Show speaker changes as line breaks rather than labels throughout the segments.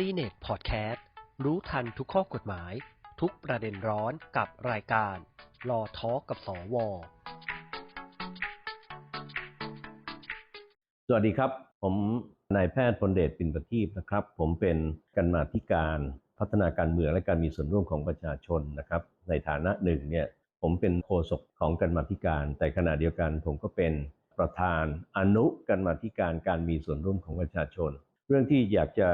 c ีเน็ตพอดแคสต์รู้ทันทุกข้อกฎหมาย ทุกประเด็นร้อนกับรายการรอทอกับสว
สวัสดีครับ ผมนายแพทย์พลเดชปินประทีปนะครับ ผมเป็นกรรมาธิการพัฒนาการเมืองและการมีส่วนร่วมของประชาชนนะครับ ในฐานะหนึ่งเนี่ยผมเป็นโฆษกของกรรมาธิการ แต่ขณะเดียวกันผมก็เป็นประธานอนุกรรมาธิการการมีส่วนร่วมของประชาชน เรื่องที่อยากจะ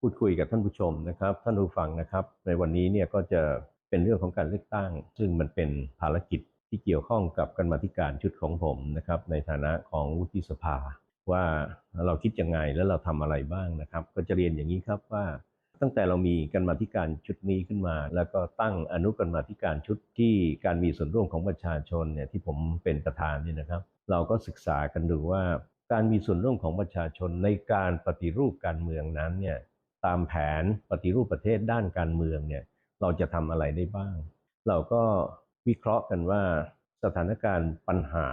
พูดคุยกับท่านผู้ชมนะครับ ท่านผู้ฟังนะครับ ในวันนี้เนี่ยก็จะเป็นเรื่องของการเลือกตั้ง ซึ่งมันเป็นภารกิจที่เกี่ยวข้องกับกรรมาธิการชุดของผมนะครับ ในฐานะของวุฒิสภา ว่าเราคิดยังไงแล้วเราทำอะไรบ้างนะครับ ก็จะเรียนอย่างนี้ครับว่า ตั้งแต่เรามีกรรมาธิการชุดนี้ขึ้นมา แล้วก็ตั้งอนุกรรมาธิการชุดที่การมีส่วนร่วมของประชาชนเนี่ยที่ผมเป็นประธานเนี่ยนะครับ เราก็ศึกษากันดูว่าการมีส่วนร่วมของประชาชนในการปฏิรูปการเมืองนั้นเนี่ย ตามแผนปฏิรูปประเทศด้านการเมืองเนี่ยเราจะทำอะไรได้บ้าง เราก็วิเคราะห์กันว่าสถานการณ์ปัญหา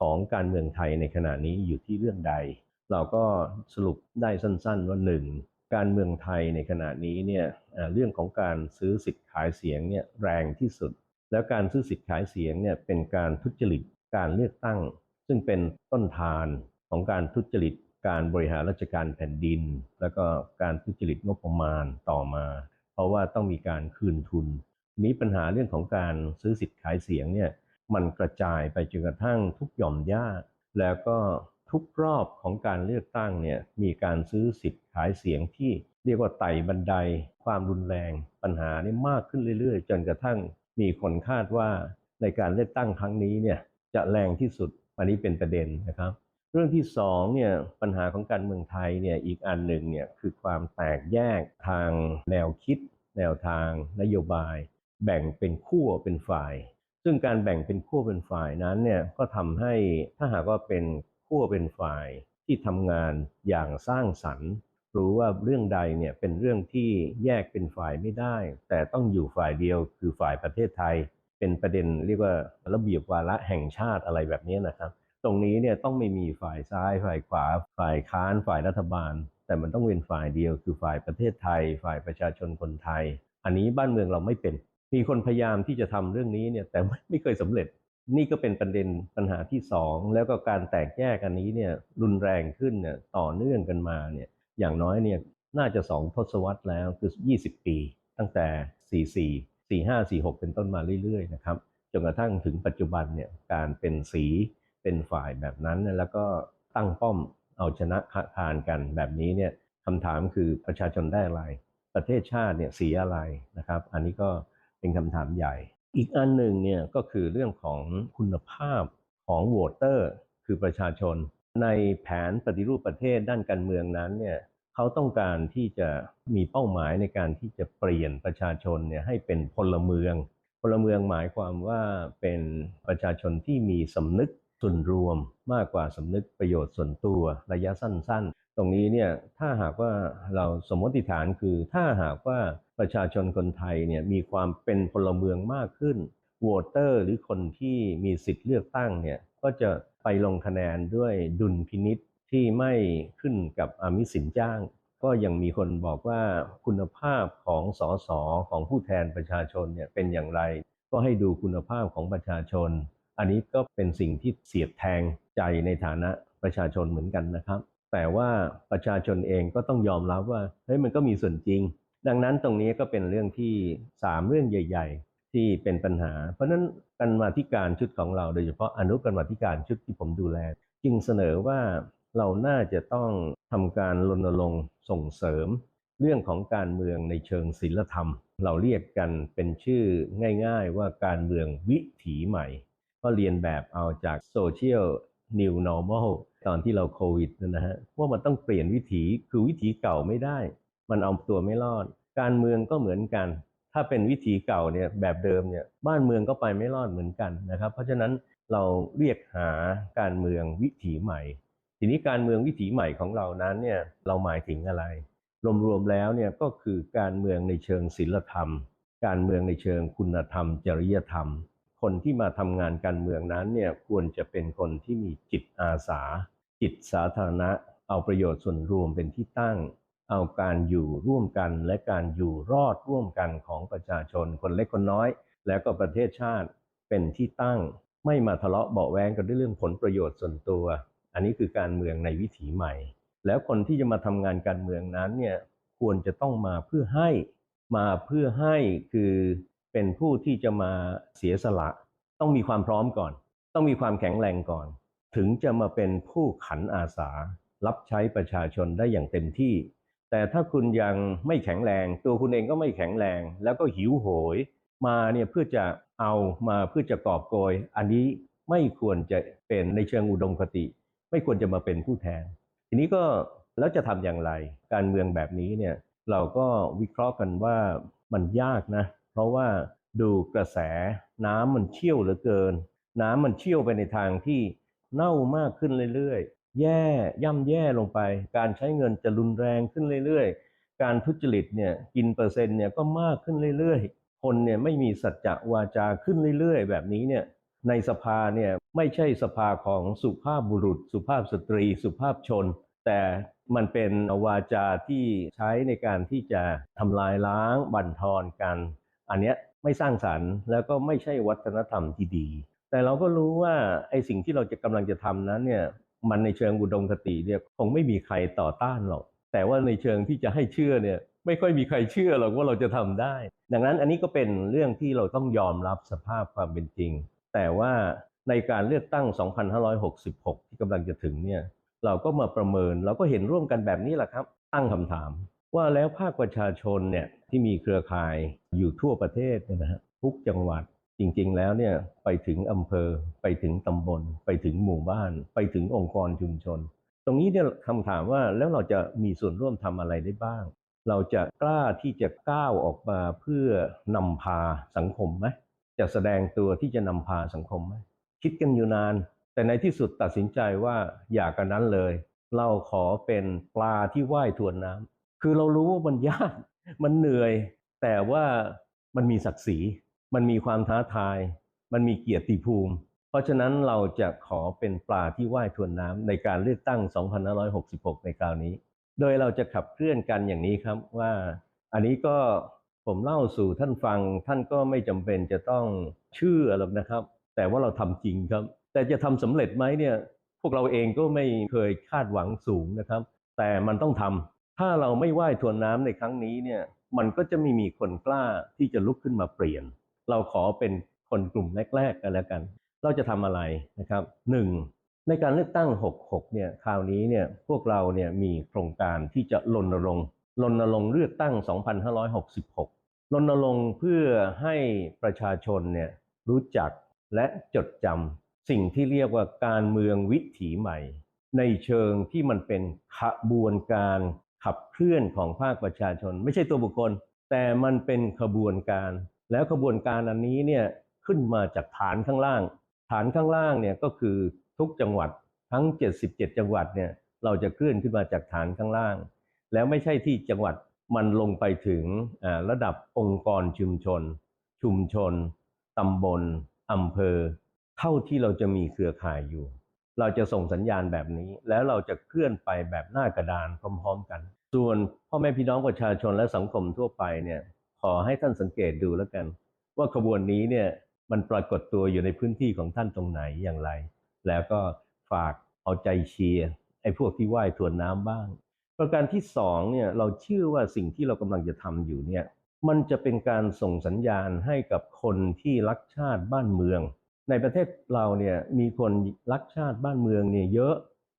ของการเมืองไทยในขณะนี้อยู่ที่เรื่องใด เราก็สรุปได้สั้นๆว่าหนึ่งการเมืองไทยในขณะนี้เนี่ยเรื่องของการซื้อสิทธิ์ขายเสียงเนี่ยแรงที่สุด แล้วการซื้อสิทธิ์ขายเสียงเนี่ยเป็นการทุจริตการเลือกตั้ง ซึ่งเป็นต้นทานของการทุจริต การบริหารราชการแผ่นดิน แล้วก็การทุจริตงบประมาณต่อมา เพราะว่าต้องมีการคืนทุนนี้ปัญหาเรื่องของการซื้อสิทธิ์ขายเสียงเนี่ยมันกระจายไปจนกระทั่งทุกหย่อมย่าแล้วก็ทุกรอบของการเลือกตั้งเนี่ยมีการซื้อสิทธิ์ขายเสียงที่เรียกว่าไต่บันได ความรุนแรง ปัญหานี้มากขึ้นเรื่อย ๆ จนกระทั่งมีคนคาดว่าในการเลือกตั้งครั้งนี้เนี่ยจะแรงที่สุดอันนี้เป็นประเด็นนะครับ เรื่องที่สองเนี่ยปัญหาของการเมืองไทยเนี่ยอีกอันหนึ่งเนี่ยคือความแตกแยกทางแนวคิด แนวทางนโยบาย แบ่งเป็นขั้วเป็นฝ่าย ซึ่งการแบ่งเป็นขั้วเป็นฝ่ายนั้นเนี่ยก็ทำให้ถ้าหากว่าเป็นขั้วเป็นฝ่ายที่ทำงานอย่างสร้างสรรค์รู้ว่าเรื่องใดเนี่ยเป็นเรื่องที่แยกเป็นฝ่ายไม่ได้ แต่ต้องอยู่ฝ่ายเดียวคือฝ่ายประเทศไทย เป็นประเด็นเรียกว่าระเบียบวาระแห่งชาติอะไรแบบนี้นะครับ ตรงนี้เนี่ยต้องไม่มีฝ่ายซ้ายฝ่ายขวา ฝ่ายค้านฝ่ายรัฐบาล แต่มันต้องเป็นฝ่ายเดียวคือฝ่ายประเทศไทย ฝ่ายประชาชนคนไทย อันนี้บ้านเมืองเราไม่เป็น มีคนพยายามที่จะทำเรื่องนี้เนี่ยแต่ไม่เคยสำเร็จ นี่ก็เป็นประเด็นปัญหาที่สองแล้วก็การแตกแยกอันนี้เนี่ยรุนแรงขึ้นเนี่ยต่อเนื่องกันมาเนี่ยอย่างน้อยเนี่ยน่าจะสองทศวรรษแล้วคือ 20 ปี ตั้งแต่ 44 45 46 เป็นต้นมาเรื่อยๆนะครับจนกระทั่งถึงปัจจุบันเนี่ยการเป็นสี เป็นฝ่ายแบบนั้น แล้วก็ตั้งป้อมเอาชนะคานกันแบบนี้เนี่ยคำถามคือประชาชนได้อะไร ประเทศชาติเนี่ยเสียอะไรนะครับ อันนี้ก็เป็นคำถามใหญ่ อีกอันหนึ่งเนี่ยก็คือเรื่องของคุณภาพของโหวตเตอร์ คือประชาชน ในแผนปฏิรูปประเทศด้านการเมืองนั้นเนี่ยเขาต้องการที่จะมีเป้าหมายในการที่จะเปลี่ยนประชาชนเนี่ยให้เป็นพลเมือง พลเมืองหมายความว่าเป็นประชาชนที่มีสำนึก ส่วนรวมมากกว่าสำนึกประโยชน์ส่วนตัวระยะสั้น ๆ ตรงนี้เนี่ยถ้าหากว่าเราสมมติฐานคือถ้าหากว่าประชาชนคนไทยเนี่ยมีความเป็นพลเมืองมากขึ้นโหวตเตอร์หรือคนที่มีสิทธิ์เลือกตั้งเนี่ยก็จะไปลงคะแนนด้วยดุลพินิษที่ไม่ขึ้นกับอามิสินจ้าง ก็ยังมีคนบอกว่าคุณภาพของสสของผู้แทนประชาชนเนี่ยเป็นอย่างไร ก็ให้ดูคุณภาพของประชาชน อันนี้ก็เป็นสิ่งที่เสียดแทงใจในฐานะประชาชนเหมือนกันนะครับ แต่ว่าประชาชนเองก็ต้องยอมรับว่าเฮ้ยมันก็มีส่วนจริง ดังนั้นตรงนี้ก็เป็นเรื่องที่ 3 เรื่องใหญ่ ๆ ที่เป็นปัญหา เพราะฉะนั้นการมาธิการชุดของเราโดยเฉพาะอนุกรรมาธิการชุดที่ผมดูแล จึงเสนอว่าเราน่าจะต้องทำการรณรงค์ส่งเสริม เรื่องของการเมืองในเชิงศิลธรรม เราเรียกกันเป็นชื่อง่าย ๆ ว่าการเมืองวิถีใหม่ ก็เรียนแบบเอาจากโซเชียล New Normal ตอนที่เราโควิดนะฮะว่ามันต้องเปลี่ยนวิถีคือวิถีเก่าไม่ได้ มันเอาตัวไม่รอด การเมืองก็เหมือนกัน ถ้าเป็นวิถีเก่าเนี่ยแบบเดิมเนี่ยบ้านเมืองก็ไปไม่รอดเหมือนกันนะครับ เพราะฉะนั้นเราเรียกหาการเมืองวิถีใหม่ ทีนี้การเมืองวิถีใหม่ของเรานั้นเนี่ยเราหมายถึงอะไร รวมๆแล้วเนี่ยก็คือการเมืองในเชิงศิลธรรม การเมืองในเชิงคุณธรรม จริยธรรม คนที่มาทำงานการเมืองนั้นเนี่ยควรจะเป็นคนที่มีจิตอาสา จิตสาธารณะ เอาประโยชน์ส่วนรวมเป็นที่ตั้ง เอาการอยู่ร่วมกันและการอยู่รอดร่วมกันของประชาชนคนเล็กคนน้อย แล้วก็ประเทศชาติเป็นที่ตั้ง ไม่มาทะเลาะเบาแวงกันด้วยเรื่องผลประโยชน์ส่วนตัว อันนี้คือการเมืองในวิถีใหม่ แล้วคนที่จะมาทำงานการเมืองนั้นเนี่ยควรจะต้องมาเพื่อให้มาเพื่อให้คือ เป็นผู้ที่จะมาเสียสละ ต้องมีความพร้อมก่อน ต้องมีความแข็งแรงก่อน ถึงจะมาเป็นผู้ขันอาสา รับใช้ประชาชนได้อย่างเต็มที่ แต่ถ้าคุณยังไม่แข็งแรง ตัวคุณเองก็ไม่แข็งแรง แล้วก็หิวโหย มาเนี่ยเพื่อจะเอามาเพื่อจะกอบโกย อันนี้ไม่ควรจะเป็นในเชิงอุดมคติ ไม่ควรจะมาเป็นผู้แทน ทีนี้ก็แล้วจะทำอย่างไร การเมืองแบบนี้เนี่ยเราก็วิเคราะห์กันว่ามันยากนะ เพราะว่าดูกระแสน้ำมันเชี่ยวเหลือเกิน น้ำมันเชี่ยวไปในทางที่เน่ามากขึ้นเรื่อยๆ แย่ย่ำแย่ลงไป การใช้เงินจะรุนแรงขึ้นเรื่อยๆ การทุจริตเนี่ยกินเปอร์เซ็นต์เนี่ยก็มากขึ้นเรื่อยๆ คนเนี่ยไม่มีสัจจะวาจาขึ้นเรื่อยๆ แบบนี้เนี่ยในสภาเนี่ยไม่ใช่สภาของสุภาพบุรุษ สุภาพสตรี สุภาพชน แต่มันเป็นวาจาที่ใช้ในการที่จะทำลายล้างบั่นทอนกัน อันเนี้ยไม่สร้างสรรค์แล้วก็ไม่ใช่วัฒนธรรมที่ดี แต่เราก็รู้ว่าไอ้สิ่งที่เราจะกำลังจะทำนั้นเนี่ยมันในเชิงอุดมคติเนี่ยคงไม่มีใครต่อต้านหรอก แต่ว่าในเชิงที่จะให้เชื่อเนี่ยไม่ค่อยมีใครเชื่อหรอกว่าเราจะทำได้ ดังนั้นอันนี้ก็เป็นเรื่องที่เราต้องยอมรับสภาพความเป็นจริง แต่ว่าในการเลือกตั้ง 2566 ที่กำลังจะถึงเนี่ยเราก็มาประเมินเราก็เห็นร่วมกันแบบนี้แหละครับ ตั้งคำถาม ว่าแล้วภาคประชาชนเนี่ยที่มีเครือข่ายอยู่ทั่วประเทศเนี่ยนะฮะทุกจังหวัดจริงๆ แล้วเนี่ยไปถึงอำเภอไปถึงตำบล ไปถึงหมู่บ้าน ไปถึงองค์กรชุมชน ตรงนี้เนี่ยคำถามว่าแล้วเราจะมีส่วนร่วมทำอะไรได้บ้าง เราจะกล้าที่จะก้าวออกมาเพื่อนำพาสังคมไหมจะแสดงตัวที่จะนำพาสังคมไหมคิดกันอยู่นาน แต่ในที่สุดตัดสินใจว่าอย่ากันนั้นเลย เราขอเป็นปลาที่ว่ายทวนน้ำ คือเรารู้ว่ามันยาก มันเหนื่อย แต่ว่ามันมีศักดิ์ศรี มันมีความท้าทาย มันมีเกียรติภูมิ เพราะฉะนั้นเราจะขอเป็นปลาที่ว่ายทวนน้ำในการเลือกตั้ง 2566 ในคราวนี้ โดยเราจะขับเคลื่อนกันอย่างนี้ครับว่า อันนี้ก็ผมเล่าสู่ท่านฟัง ท่านก็ไม่จำเป็นจะต้องเชื่อหรอกนะครับ แต่ว่าเราทำจริงครับ แต่จะทำสำเร็จไหมเนี่ย พวกเราเองก็ไม่เคยคาดหวังสูงนะครับ แต่มันต้องทำ ถ้าเราไม่ว่ายทวนน้ำในครั้งนี้เนี่ยมันก็จะไม่มีคนกล้าที่จะลุกขึ้นมาเปลี่ยน เราขอเป็นคนกลุ่มแรกๆกันแล้วกัน เราจะทำอะไรนะครับหนึ่งในการเลือกตั้ง 66 เนี่ยคราวนี้เนี่ยพวกเราเนี่ยมีโครงการที่จะรณรงค์รณรงค์เลือกตั้ง 2566รณรงค์เพื่อให้ประชาชนเนี่ยรู้จักและจดจำสิ่งที่เรียกว่าการเมืองวิถีใหม่ ในเชิงที่มันเป็นขบวนการ ขับเคลื่อนของภาคประชาชน ไม่ใช่ตัวบุคคล แต่มันเป็นขบวนการ แล้วขบวนการอันนี้เนี่ยขึ้นมาจากฐานข้างล่าง ฐานข้างล่างเนี่ยก็คือทุกจังหวัดทั้ง 77 จังหวัดเนี่ยเราจะเคลื่อนขึ้นมาจากฐานข้างล่าง แล้วไม่ใช่ที่จังหวัดมันลงไปถึงระดับองค์กรชุมชน ชุมชนตำบลอำเภอ เท่าที่เราจะมีเครือข่ายอยู่ เราจะส่งสัญญาณแบบนี้ แล้วเราจะเคลื่อนไปแบบหน้ากระดานพร้อม ๆ กัน ส่วนพ่อแม่พี่น้องประชาชนและสังคมทั่วไปเนี่ยขอให้ท่านสังเกตดูแล้วกัน ว่าขบวนนี้เนี่ยมันปรากฏตัวอยู่ในพื้นที่ของท่านตรงไหนอย่างไร แล้วก็ฝากเอาใจเชียร์ไอ้พวกที่ว่ายทวนน้ำบ้าง ประการที่สองเนี่ยเราเชื่อว่าสิ่งที่เรากำลังจะทำอยู่เนี่ยมันจะเป็นการส่งสัญญาณให้กับคนที่รักชาติบ้านเมือง ในประเทศเราเนี่ยมีคนรักชาติบ้านเมืองเนี่ยเยอะ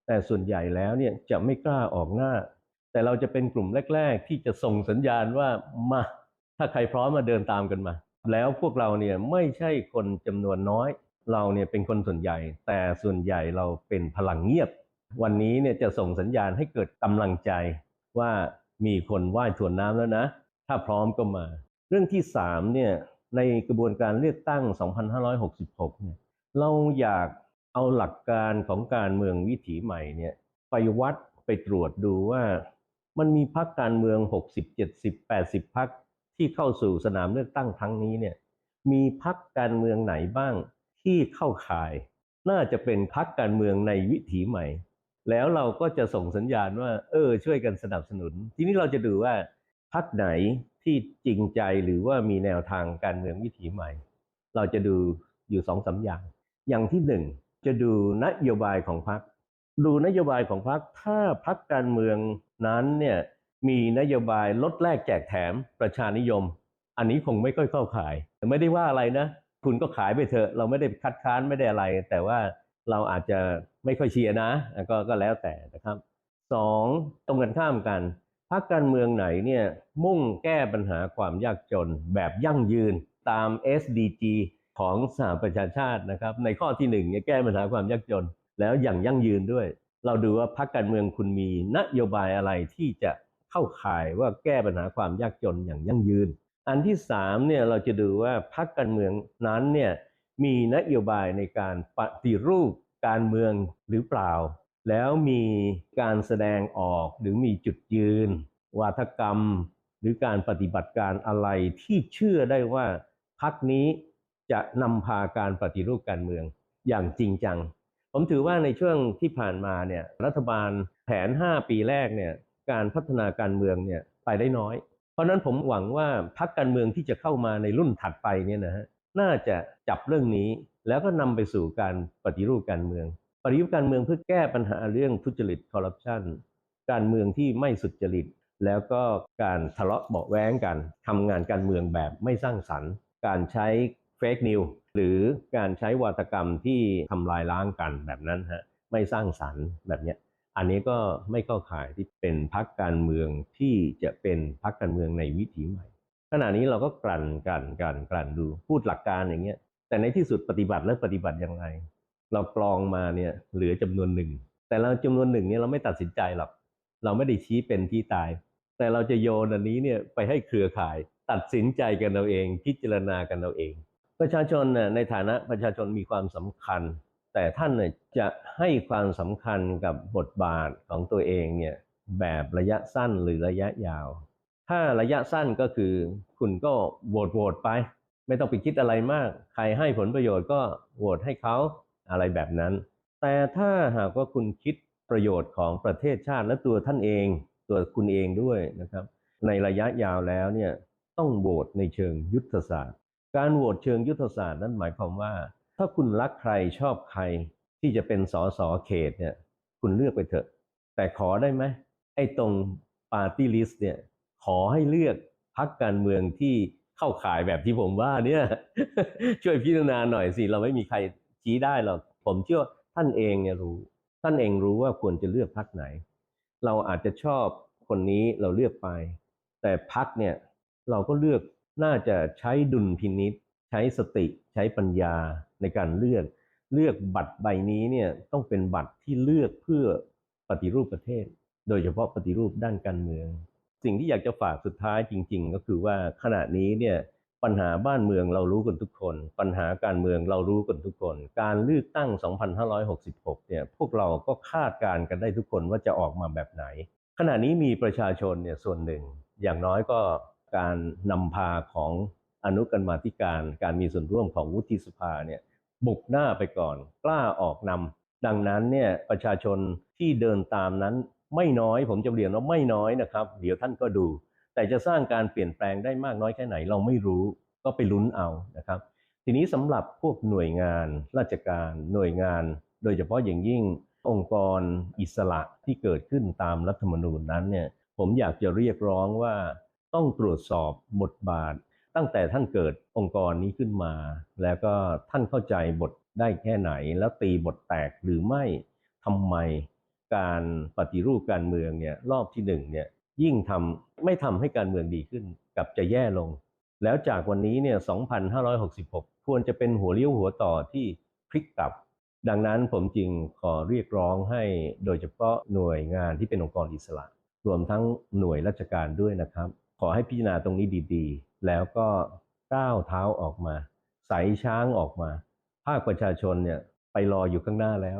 แต่ส่วนใหญ่แล้วเนี่ยจะไม่กล้าออกหน้า แต่เราจะเป็นกลุ่มแรก ๆ ที่จะส่งสัญญาณว่ามาถ้าใครพร้อมมาเดินตามกันมา แล้วพวกเราเนี่ยไม่ใช่คนจำนวนน้อย เราเนี่ยเป็นคนส่วนใหญ่ แต่ส่วนใหญ่เราเป็นพลังเงียบ วันนี้เนี่ยจะส่งสัญญาณให้เกิดกำลังใจว่ามีคนว่ายทวนน้ำแล้วนะ ถ้าพร้อมก็มา เรื่องที่สามเนี่ย ในกระบวนการเลือกตั้ง 2566 เนี่ย เราอยากเอาหลักการของการเมืองวิถีใหม่เนี่ยไปวัดไปตรวจดูว่ามันมีพักการเมือง 60 70 80พักที่เข้าสู่สนามเลือกตั้งครั้งนี้เนี่ย มีพักการเมืองไหนบ้างที่เข้าข่าย น่าจะเป็นพักการเมืองในวิถีใหม่ แล้วเราก็จะส่งสัญญาณว่า เออ ช่วยกันสนับสนุน ทีนี้เราจะดูว่าพักไหน ที่จริงใจหรือว่ามีแนวทางการเมืองวิถีใหม่ เราจะดูอยู่สองสามอย่าง อย่างที่หนึ่งจะดูนโยบายของพรรคดูนโยบายของพรรคถ้าพรรคการเมืองนั้นเนี่ยมีนโยบายลดแลกแจกแถมประชานิยม อันนี้คงไม่ค่อยเข้าขาย ไม่ได้ว่าอะไรนะ คุณก็ขายไปเถอะ เราไม่ได้คัดค้านไม่ได้อะไร แต่ว่าเราอาจจะไม่ค่อยเชียร์นะ ก็ก็แล้วแต่นะครับสองตรงกันข้ามกัน พรรคการเมืองไหนเนี่ยมุ่งแก้ปัญหาความยากจนแบบยั่งยืนตาม SDG ของสหประชาชาตินะครับ ในข้อที่หนึ่งเนี่ยแก้ปัญหาความยากจน แล้วอย่างยั่งยืนด้วย เราดูว่าพรรคการเมืองคุณมีนโยบายอะไรที่จะเข้าข่ายว่าแก้ปัญหาความยากจนอย่างยั่งยืน อันที่สามเนี่ยเราจะดูว่าพรรคการเมืองนั้นเนี่ยมีนโยบายในการปฏิรูปการเมืองหรือเปล่า แล้วมีการแสดงออกหรือมีจุดยืน วาทกรรม หรือการปฏิบัติการอะไรที่เชื่อได้ว่าพรรคนี้จะนำพาการปฏิรูปการเมืองอย่างจริงจัง ผมถือว่าในช่วงที่ผ่านมาเนี่ยรัฐบาลแผน 5 ปีแรกเนี่ยการพัฒนาการเมืองเนี่ยไปได้น้อย เพราะนั้นผมหวังว่าพรรคการเมืองที่จะเข้ามาในรุ่นถัดไปเนี่ยนะฮะน่าจะจับเรื่องนี้แล้วก็นำไปสู่การปฏิรูปการเมือง ปฏิรูปการเมืองเพื่อแก้ปัญหาเรื่องทุจริตคอร์รัปชันการเมืองที่ไม่สุจริต แล้วก็การทะเลาะเบาแว้งกันทำงานการเมืองแบบไม่สร้างสรรค์ การใช้เฟกนิวหรือการใช้วาทกรรมที่ทำลายล้างกันแบบนั้นฮะไม่สร้างสรรค์แบบเนี้ยอันนี้ก็ไม่เข้าข่ายที่เป็นพรรคการเมืองที่จะเป็นพรรคการเมืองในวิถีใหม่ ขณะนี้เราก็กลั่นกลั่นกลั่นกลั่นดูพูดหลักการอย่างเงี้ยแต่ในที่สุดปฏิบัติและปฏิบัติอยังไง เรากรองมาเนี่ยเหลือจำนวนหนึ่ง แต่เราจำนวนหนึ่งเนี่ยเราไม่ตัดสินใจหรอกเราไม่ได้ชี้เป็นที่ตาย แต่เราจะโยนอันนี้เนี่ยไปให้เครือข่าย ตัดสินใจกันเราเอง พิจารณากันเราเอง ประชาชนน่ะในฐานะประชาชนมีความสำคัญ แต่ท่านเนี่ยจะให้ความสำคัญกับบทบาทของตัวเองเนี่ยแบบระยะสั้นหรือระยะยาว ถ้าระยะสั้นก็คือคุณก็โหวตโหวตไป ไม่ต้องไปคิดอะไรมาก ใครให้ผลประโยชน์ก็โหวตให้เขา อะไรแบบนั้น แต่ถ้าหากว่าคุณคิดประโยชน์ของประเทศชาติและตัวท่านเอง ตัวคุณเองด้วยนะครับ ในระยะยาวแล้วเนี่ยต้องโหวตในเชิงยุทธศาสตร์ การโหวตเชิงยุทธศาสตร์นั้นหมายความว่า ถ้าคุณรักใครชอบใครที่จะเป็นสสเขตเนี่ยคุณเลือกไปเถอะ แต่ขอได้ไหมไอ้ตรงปาร์ตี้ลิสต์เนี่ยขอให้เลือกพักการเมืองที่เข้าข่ายแบบที่ผมว่าเนี่ยช่วยพิจารณาหน่อยสิ เราไม่มีใคร ชี้ได้หรอกผมเชื่อท่านเองเนี่ยรู้ ท่านเองรู้ว่าควรจะเลือกพักไหน เราอาจจะชอบคนนี้เราเลือกไป แต่พักเนี่ยเราก็เลือกน่าจะใช้ดุลพินิษใช้สติใช้ปัญญาในการเลือก เลือกบัตรใบนี้เนี่ยต้องเป็นบัตรที่เลือกเพื่อปฏิรูปประเทศ โดยเฉพาะปฏิรูปด้านการเมือง สิ่งที่อยากจะฝากสุดท้ายจริง ๆ ก็คือว่าขณะนี้เนี่ย ปัญหาบ้านเมืองเรารู้กันทุกคน ปัญหาการเมืองเรารู้กันทุกคน การเลือกตั้ง 2566 เนี่ย พวกเราก็คาดการณ์กันได้ทุกคนว่าจะออกมาแบบไหน ขณะนี้มีประชาชนเนี่ยส่วนหนึ่ง อย่างน้อยก็การนำพาของอนุกรรมาธิการ การมีส่วนร่วมของวุฒิสภาเนี่ยบุกหน้าไปก่อน กล้าออกนำดังนั้นเนี่ยประชาชนที่เดินตามนั้นไม่น้อย ผมจะเรียนว่าไม่น้อยนะครับ เดี๋ยวท่านก็ดู แต่จะสร้างการเปลี่ยนแปลงได้มากน้อยแค่ไหนเราไม่รู้ก็ไปลุ้นเอานะครับ ทีนี้สำหรับพวกหน่วยงานราชการหน่วยงาน โดยเฉพาะอย่างยิ่งองค์กรอิสระที่เกิดขึ้นตามรัฐธรรมนูญนั้นเนี่ยผมอยากจะเรียกร้องว่าต้องตรวจสอบบทบาท ตั้งแต่ท่านเกิดองค์กรนี้ขึ้นมา แล้วก็ท่านเข้าใจบทได้แค่ไหน แล้วตีบทแตกหรือไม่ทำไม การปฏิรูปการเมืองเนี่ยรอบที่หนึ่งเนี่ย ยิ่งทำไม่ทำให้การเมืองดีขึ้นกับจะแย่ลง แล้วจากวันนี้เนี่ย 2,566 ควรจะเป็นหัวเลี้ยวหัวต่อที่พลิกกลับ ดังนั้นผมจึงขอเรียกร้องให้โดยเฉพาะหน่วยงานที่เป็นองค์กรอิสระ รวมทั้งหน่วยราชการด้วยนะครับ ขอให้พิจารณาตรงนี้ดีๆ แล้วก็ก้าวเท้าออกมา ใสช้างออกมา ภาคประชาชนเนี่ยไปรออยู่ข้างหน้าแล้ว